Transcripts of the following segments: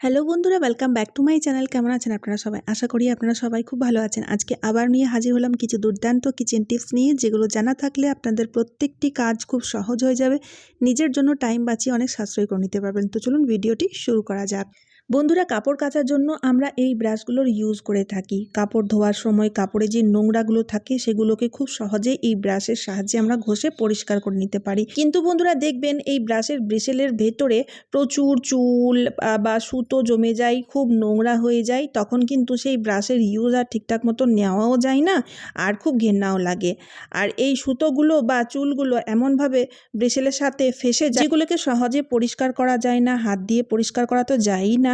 Hello বন্ধুরা welcome back to my channel কেমন আছেন আপনারা সবাই? আশা করি আপনারা সবাই খুব ভালো আছেন। আজকে আবার নিয়ে হাজির হলাম কিছু দুর্দান্ত কিচেন টিপস নিয়ে, যেগুলো জানা থাকলে আপনাদের প্রত্যেকটি কাজ খুব সহজ হয়ে যাবে। নিজের জন্য টাইম বাঁচিয়ে অনেক সাশ্রয় করে নিতে পারবেন। তো চলুন ভিডিওটি শুরু করা যাক। বন্ধুরা, কাপড় কাচার জন্য আমরা এই ব্রাশগুলোর ইউজ করে থাকি। কাপড় ধোয়ার সময় কাপড়ে যে নোংরাগুলো থাকে, সেগুলোকে খুব সহজে এই ব্রাশের সাহায্যে আমরা ঘষে পরিষ্কার করে নিতে পারি। কিন্তু বন্ধুরা, দেখবেন এই ব্রাশের ব্রেসেলের ভেতরে প্রচুর চুল বা সুতো জমে যায়, খুব নোংরা হয়ে যায়, তখন কিন্তু সেই ব্রাশের ইউজ আর ঠিকঠাক মতো নেওয়াও যায় না, আর খুব ঘেন্নাও লাগে। আর এই সুতোগুলো বা চুলগুলো এমনভাবে ব্রেসেলের সাথে ফেসে যায়, যেগুলোকে সহজে পরিষ্কার করা যায় না, হাত দিয়ে পরিষ্কার করা তো যায়ই না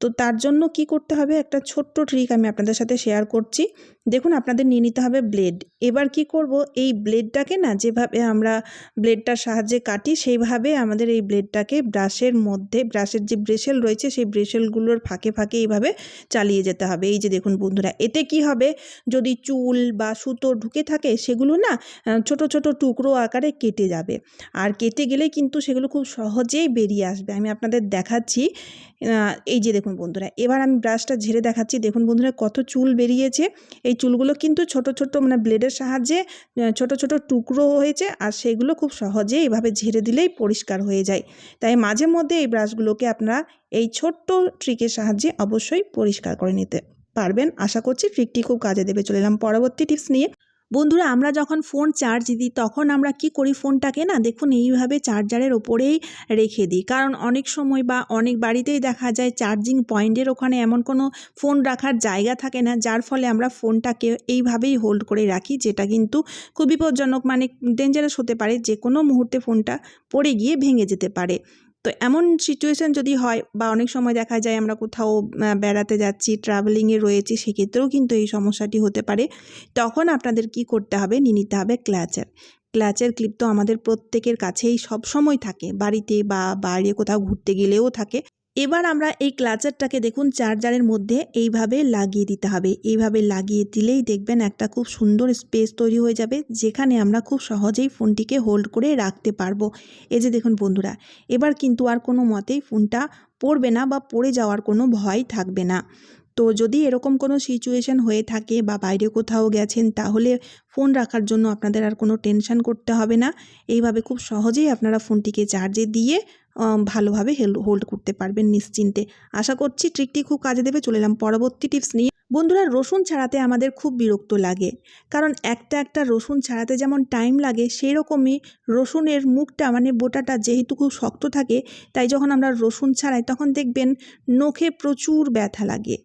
তো তার জন্য কি করতে হবে? একটা ছোট্ট ট্রিক আমি আপনাদের সাথে শেয়ার করছি। দেখুন, আপনাদের নিয়ে নিতে হবে ব্লেড এবার কি করব? এই ব্লেডটাকে না, যেভাবে আমরা ব্লেডটার সাহায্যে কাটি, সেইভাবে আমাদের এই ব্লেডটাকে ব্রাশের মধ্যে ব্রাশের যে ব্রেশেল রয়েছে, সেই ব্রেশেলগুলোর ফাঁকে ফাঁকে এইভাবে চালিয়ে যেতে হবে। এই যে দেখুন বন্ধুরা, এতে কি হবে? যদি চুল বা সুতো ঢুকে থাকে, সেগুলো না ছোট ছোট টুকরো আকারে কেটে যাবে। আর কেটে গেলে কিন্তু সেগুলো খুব সহজেই বেরিয়ে আসবে। আমি আপনাদের দেখাচ্ছি এই যে দেখুন বন্ধুরা, এবার আমি ব্রাশটা ঝেড়ে দেখাচ্ছি। দেখুন বন্ধুরা, কত চুল বেরিয়েছে। এই চুলগুলো কিন্তু ছোট ছোট মানে ব্লেডের সাহায্যে ছোট ছোট টুকরো হয়েছে আর সেগুলো খুব সহজে এইভাবে ঝেড়ে দিলেই পরিষ্কার হয়ে যায়। তাই মাঝে মধ্যে এই ব্রাশগুলোকে আপনারা এই ছোট্ট ট্রিকের সাহায্যে অবশ্যই পরিষ্কার করে নিতে পারবেন। আশা করছি ট্রিকটি খুব কাজে দেবে। চলে এলাম পরবর্তী টিপস নিয়ে। বন্ধুরা, আমরা যখন ফোন চার্জ দিই, তখন আমরা কি করি ফোনটাকে না, দেখুন, এইভাবে চার্জারের ওপরেই রেখে দিই। কারণ অনেক সময় বা অনেক বাড়িতেই দেখা যায় চার্জিং পয়েন্টের ওখানে এমন কোনো ফোন রাখার জায়গা থাকে না, যার ফলে আমরা ফোনটাকে এইভাবেই হোল্ড করে রাখি, যেটা কিন্তু খুব বিপজ্জনক মানে ডেঞ্জারাস হতে পারে। যে কোনো মুহূর্তে ফোনটা পড়ে গিয়ে ভেঙে যেতে পারে। তো এমন সিচুয়েশান যদি হয় বা অনেক সময় দেখা যায় আমরা কোথাও বেড়াতে যাচ্ছি ট্রাভেলিংয়ে রয়েছি, সেক্ষেত্রেও কিন্তু এই সমস্যাটি হতে পারে। তখন আপনাদের কি করতে হবে? নিয়ে নিতে হবে ক্ল্যাচার ক্ল্যাচের ক্লিপ তো আমাদের প্রত্যেকের কাছেই সব সময় থাকে। বাড়িতে বা বাইরে কোথাও ঘুরতে গেলেও থাকে। এবার আমরা এই ক্লাচারটাকে দেখুন চার্জারের মধ্যে এইভাবে লাগিয়ে দিতে হবে। এইভাবে লাগিয়ে দিলেই দেখবেন একটা খুব সুন্দর স্পেস তৈরি হয়ে যাবে, যেখানে আমরা খুব সহজেই ফোনটিকে হোল্ড করে রাখতে পারব। এই যে দেখুন বন্ধুরা, এবার কিন্তু আর কোনো মতেই ফোনটা পড়বে না বা পড়ে যাওয়ার কোনো ভয় থাকবে না। তো যদি এরকম কোনো সিচুয়েশান হয়ে থাকে বা বাইরে কোথাও গেছেন, তাহলে ফোন রাখার জন্য আপনাদের আর কোনো টেনশান করতে হবে না। এইভাবে খুব সহজেই আপনারা ফোনটিকে চার্জে দিয়ে ভালোভাবে হেল হোল্ড করতে পারবেন নিশ্চিন্তে। আশা করছি ট্রিকটি খুব কাজে দেবে। চলে এলাম পরবর্তী টিপস নিয়ে। বন্ধুরা, রসুন ছাড়াতে আমাদের খুব বিরক্ত লাগে। কারণ একটা একটা রসুন ছাড়াতে যেমন টাইম লাগে সেই রকমই রসুনের মুখটা মানে বোটাটা যেহেতু খুব শক্ত থাকে, তাই যখন আমরা রসুন ছাড়াই তখন দেখবেন নখে প্রচুর ব্যথা লাগে,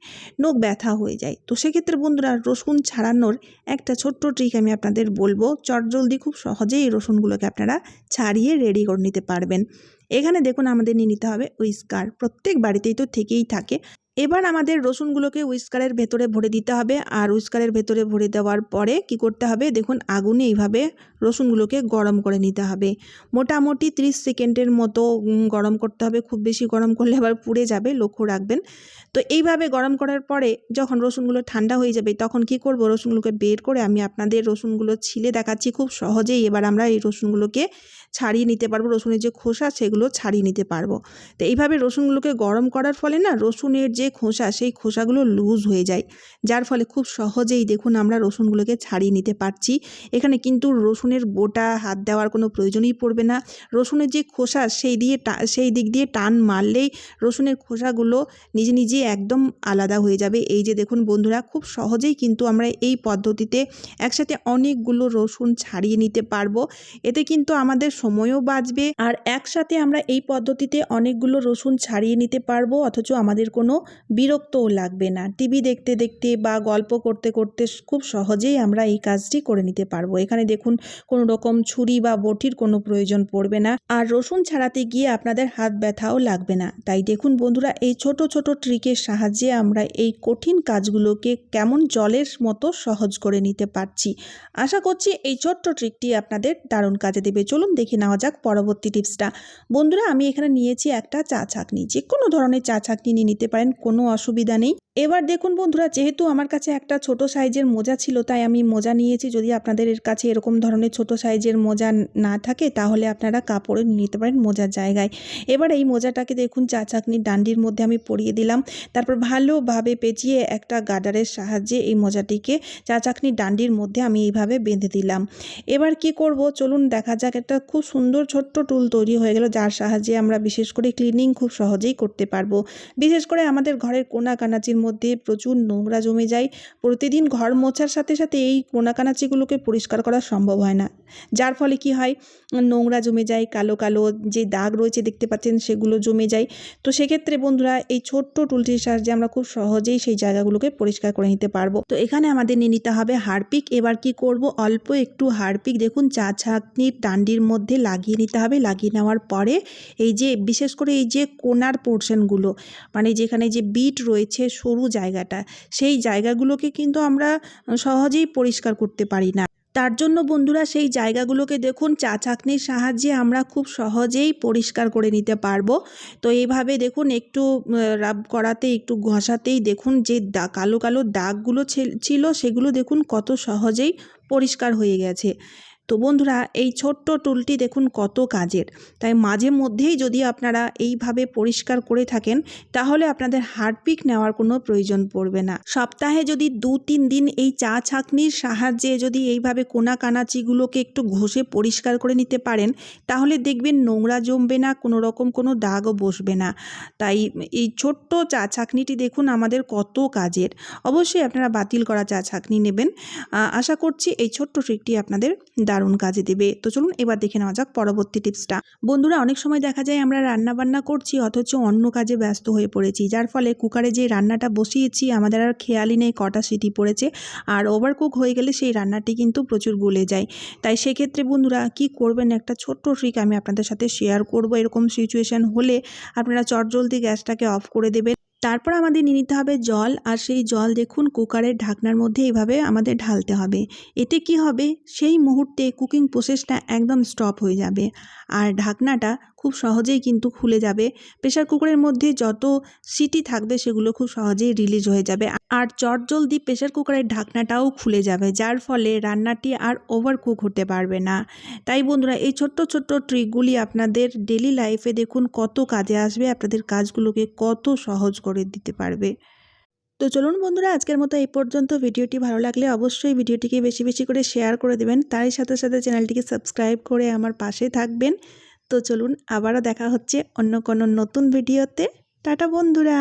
নখ ব্যথা হয়ে যায়। তো সেক্ষেত্রে বন্ধুরা, রসুন ছাড়ানোর একটা ছোট্ট ট্রিক আমি আপনাদের বলব, চটজলদি খুব সহজেই রসুনগুলোকে আপনারা ছাড়িয়ে রেডি করে নিতে পারবেন। এখানে দেখুন, আমাদের নিয়ে নিতে হবে উইস্কার প্রত্যেক বাড়িতেই তো থেকেই থাকে। এবার আমাদের রসুনগুলোকে উইস্কারের ভেতরে ভরে দিতে হবে। আর উইস্কারের ভেতরে ভরে দেওয়ার পরে কি করতে হবে? দেখুন, আগুনে এইভাবে রসুনগুলোকে গরম করে নিতে হবে। মোটামুটি 30 সেকেন্ডের মতো গরম করতে হবে। খুব বেশি গরম করলে আবার পুড়ে যাবে, লক্ষ্য রাখবেন। তো এইভাবে গরম করার পরে যখন রসুনগুলো ঠান্ডা হয়ে যাবে, তখন কি করব? রসুনগুলোকে বের করে আমি আপনাদের রসুনগুলো ছিলে দেখাচ্ছি। খুব সহজেই এবার আমরা এই রসুনগুলোকে ছাড়িয়ে নিতে পারব। রসুনের যে খোসা, সেগুলো ছাড়িয়ে নিতে পারব। তো এইভাবে রসুনগুলোকে গরম করার ফলে না, রসুনের যে খোসা, সেই খোসাগুলো লুজ হয়ে যায়। যার ফলে খুব সহজেই দেখুন আমরা রসুনগুলোকে ছাড়িয়ে নিতে পারছি। এখানে কিন্তু রসুনের বোটা হাত দেওয়ার কোনো প্রয়োজনই পড়বে না। রসুনের যে খোসা, সেই দিয়ে সেই দিক দিয়ে টান মারলেই রসুনের খোসাগুলো নিজে নিজে একদম আলাদা হয়ে যাবে। এই যে দেখুন বন্ধুরা, খুব সহজেই কিন্তু আমরা এই পদ্ধতিতে একসাথে অনেকগুলো রসুন ছাড়িয়ে নিতে পারব। এতে কিন্তু আমাদের সময়ও বাঁচবে। আর একসাথে আমরা এই পদ্ধতিতে অনেকগুলো রসুন ছাড়িয়ে নিতে পারব, অথচ আমাদের কোনো বিরক্তও লাগবে না। টিভি দেখতে দেখতে বা গল্প করতে করতে খুব সহজেই আমরা এই কাজটি করে নিতে পারব। এখানে দেখুন, কোনো রকম ছুরি বা বটির কোনো প্রয়োজন পড়বে না। আর রসুন ছাড়াতে গিয়ে আপনাদের হাত ব্যথাও লাগবে না। তাই দেখুন বন্ধুরা, এই ছোট ছোট ট্রিকের সাহায্যে আমরা এই কঠিন কাজগুলোকে কেমন জলের মতো সহজ করে নিতে পারছি। আশা করছি এই ছোট্ট ট্রিকটি আপনাদের দারুণ কাজে দেবে। চলুন দেখে নেওয়া যাক পরবর্তী টিপসটা। বন্ধুরা, আমি এখানে নিয়েছি একটা চা ছাঁকনি যে কোনো ধরনের চা ছাঁকনি নিয়ে নিতে পারেন। কোনো অসুবিধা নেই। এবার দেখুন বন্ধুরা, যেহেতু আমার কাছে একটা ছোট সাইজের মোজা ছিল, তাই আমি মোজা নিয়েছি। যদি আপনাদের এর কাছে এরকম ধরনের ছোট সাইজের মোজা না থাকে, তাহলে আপনারা কাপড়ে নিতে পারেন মোজার জায়গায়। এবার এই মোজাটাকে দেখুন, চা চাকনির ডান্ডির মধ্যে আমি পরিয়ে দিলাম। তারপর ভালোভাবে পেঁচিয়ে একটা গার্ডারের সাহায্যে এই মোজাটিকে চা চাকনির ডান্ডির মধ্যে আমি এইভাবে বেঁধে দিলাম। এবার কি করব? চলুন, দেখা যাক একটা খুব সুন্দর ছোট্ট টুল তৈরি হয়ে গেল, যার সাহায্যে আমরা বিশেষ করে ক্লিনিং খুব সহজেই করতে পারব। বিশেষ করে আমাদের ঘরের কোনা কানাচির মধ্যে প্রচুর নোংরা জমে যায়। প্রতিদিন ঘর মোছার সাথে সাথে এই কোনাকানাচিগুলোকে পরিষ্কার করা সম্ভব হয় না। যার ফলে কি হয়? নোংরা জমে যায়, কালো কালো যে দাগ রয়েছে দেখতে পাচ্ছেন সেগুলো জমে যায়। তো সেক্ষেত্রে বন্ধুরা, এই ছোট্ট টুলটির সাহায্যে আমরা খুব সহজেই সেই জায়গাগুলোকে পরিষ্কার করে নিতে পারব। তো এখানে আমাদের নিয়ে নিতে হবে হারপিক। এবার কি করব? অল্প একটু হারপিক দেখুন, চা ছাঁকনির ডান্ডির মধ্যে লাগিয়ে নিতে হবে। লাগিয়ে নেওয়ার পরে এই যে, বিশেষ করে এই যে কোনার পোর্শনগুলো মানে যেখানে যে বিট রয়েছে সরু জায়গাটা। সেই জায়গাগুলোকে কিন্তু আমরা সহজেই পরিষ্কার করতে পারি না। তার জন্য বন্ধুরা সেই জায়গাগুলোকে দেখুন, চা চাকনির সাহায্যে আমরা খুব সহজেই পরিষ্কার করে নিতে পারব। তো এইভাবে দেখুন, একটু রাব করাতে, একটু ঘষাতেই দেখুন যে কালো কালো দাগগুলো ছিল, সেগুলো দেখুন কত সহজেই পরিষ্কার হয়ে গেছে। তো বন্ধুরা, এই ছোট্ট টুলটি দেখুন কত কাজের। তাই মাঝে মধ্যেই যদি আপনারা এইভাবে পরিষ্কার করে থাকেন, তাহলে আপনাদের হারপিক নেওয়ার কোনো প্রয়োজন পড়বে না। সপ্তাহে যদি দু তিন দিন এই চা ছাঁকনির সাহায্যে যদি এইভাবে কোনা কানাচিগুলোকে একটু ঘষে পরিষ্কার করে নিতে পারেন, তাহলে দেখবেন নোংরা জমবে না, কোনো রকম কোনো দাগও বসবে না। তাই এই ছোট্ট চা ছাঁকনিটি দেখুন আমাদের কত কাজের। অবশ্যই আপনারা বাতিল করা চা ছাঁকনি নেবেন। আশা করছি এই ছোট্ট ট্রিকটি আপনাদের দারুণ কাজে দেবে। তো চলুন এবার দেখে নেওয়া যাক পরবর্তী টিপসটা। বন্ধুরা, অনেক সময় দেখা যায় আমরা রান্না বান্না করছি, অথচ অন্য কাজে ব্যস্ত হয়ে পড়েছি, যার ফলে কুকারে যে রান্নাটা বসিয়েছি, আমাদের আর খেয়ালই নেই কটা সিটি পড়েছে, আর ওভারকুক হয়ে গেলে সেই রান্নাটি কিন্তু প্রচুর গলে যায়। তাই সেক্ষেত্রে বন্ধুরা, কি করবেন? একটা ছোট্ট ট্রিক আমি আপনাদের সাথে শেয়ার করব। এরকম সিচুয়েশান হলে আপনারা চটজলদি গ্যাসটাকে অফ করে দেবেন। তারপর আমাদের নিয়ে নিতে হবে জল, আর সেই জল দেখুন কুকারের ঢাকনার মধ্যে এইভাবে আমাদের ঢালতে হবে। এতে কি হবে? সেই মুহূর্তে কুকিং প্রসেসটা একদম স্টপ হয়ে যাবে। আর ঢাকনাটা খুব সহজেই কিন্তু খুলে যাবে। প্রেশার কুকারের মধ্যে যত সিটি থাকবে সেগুলো খুব সহজেই রিলিজ হয়ে যাবে। আর চট জলদি প্রেশার কুকারের ঢাকনাটাও খুলে যাবে, যার ফলে রান্নাটি আর ওভার কুক হতে পারবে না। তাই বন্ধুরা, এই ছোট্ট ছোট্ট ট্রিকগুলি আপনাদের ডেলি লাইফে দেখুন কত কাজে আসবে, আপনাদের কাজগুলোকে কত সহজ করে দিতে পারবে। তো চলুন বন্ধুরা, আজকের মতো এই পর্যন্ত। ভিডিওটি ভালো লাগলে অবশ্যই ভিডিওটিকে বেশি বেশি করে শেয়ার করে দেবেন। তারই সাথে সাথে চ্যানেলটিকে সাবস্ক্রাইব করে আমার পাশে থাকবেন। তো চলুন আবারও দেখা হচ্ছে অন্য কোনো নতুন ভিডিওতে। টাটা বন্ধুরা।